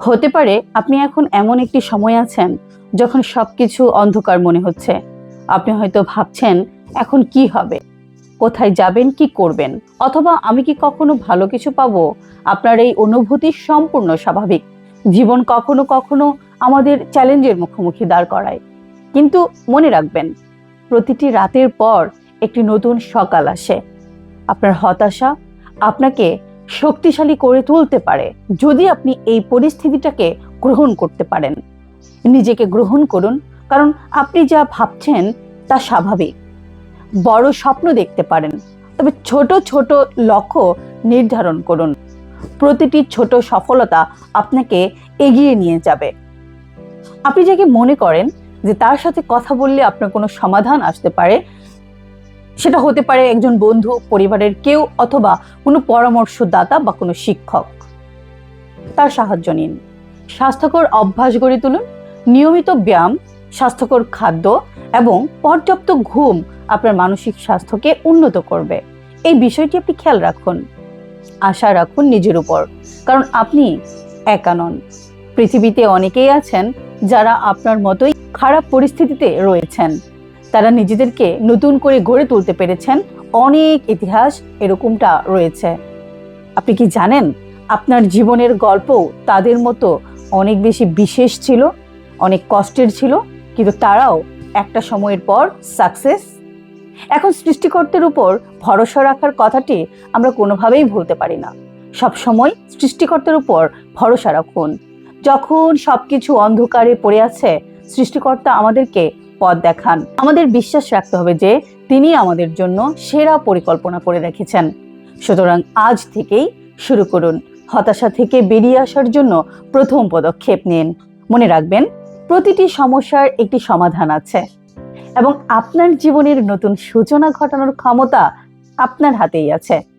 হতে পারে আপনি এখন এমন একটি সময় আছেন যখন সবকিছু অন্ধকার মনে হচ্ছে। আপনি হয়তো ভাবছেন, এখন কি হবে? কোথায় যাবেন, কি করবেন? অথবা আমি কি কখনো ভালো কিছু পাবো? আপনার এই অনুভূতি সম্পূর্ণ স্বাভাবিক। জীবন কখনো কখনো আমাদের চ্যালেঞ্জের মুখোমুখি দাঁড় করায়। কিন্তু মনে রাখবেন, প্রতিটি রাতের পর একটি নতুন সকাল আসে। আপনার হতাশা আপনাকে শক্তিশালী করে তুলতে পারে যদি আপনি এই পরিস্থিতিটাকে গ্রহণ করতে পারেন। নিজেকে গ্রহণ করুন, কারণ আপনি যা ভাবছেন তা স্বাভাবিক। বড় স্বপ্ন দেখতে পারেন, তবে ছোট ছোট লক্ষ্য নির্ধারণ করুন। প্রতিটি ছোট সফলতা আপনাকে এগিয়ে নিয়ে যাবে। আপনি যাকে মনে করেন যে তার সাথে কথা বললে আপনার কোনো সমাধান আসতে পারে সেটা হতে পারে একজন বন্ধু, পরিবারের কেউ অথবা কোনো পরামর্শদাতা বা কোনো শিক্ষক। তার সাহায্য নিন। স্বাস্থ্যকর অভ্যাস গড়ে তুলুন। নিয়মিত ব্যায়াম, স্বাস্থ্যকর খাদ্য এবং পর্যাপ্ত ঘুম আপনার মানসিক স্বাস্থ্যকে উন্নত করবে। এই বিষয়টি আপনি খেয়াল রাখুন। আশা রাখুন নিজের উপর, কারণ আপনি একা নন। পৃথিবীতে অনেকেই আছেন যারা আপনার মতোই খারাপ পরিস্থিতিতে রয়েছেন। তারা নিজেদেরকে নতুন করে গড়ে তুলতে পেরেছেন। অনেক ইতিহাস এরকমটা রয়েছে। আপনি কি জানেন, আপনার জীবনের গল্প তাদের মতো অনেক বেশি বিশেষ ছিল, অনেক কষ্টের ছিল, কিন্তু তারাও একটা সময়ের পর সাকসেস এখন সৃষ্টিকর্তের উপর ভরসা রাখার কথাটি আমরা কোনোভাবেই ভুলতে পারি না। সব সময় সৃষ্টিকর্তার উপর ভরসা রাখুন। যখন সব কিছু অন্ধকারে পড়ে আছে, সৃষ্টিকর্তা আমাদেরকে পথ দেখান। আমাদের বিশ্বাস রাখতে হবে যে তিনি আমাদের জন্য সেরা পরিকল্পনা করে রেখেছেন। সুতরাং আজ থেকেই শুরু করুন। হতাশা থেকে বেরিয়ে আসার জন্য প্রথম পদক্ষেপ নিন। মনে রাখবেন, প্রতিটি সমস্যার একটি সমাধান আছে এবং আপনার জীবনের নতুন সূচনা ঘটানোর ক্ষমতা আপনার হাতেই আছে।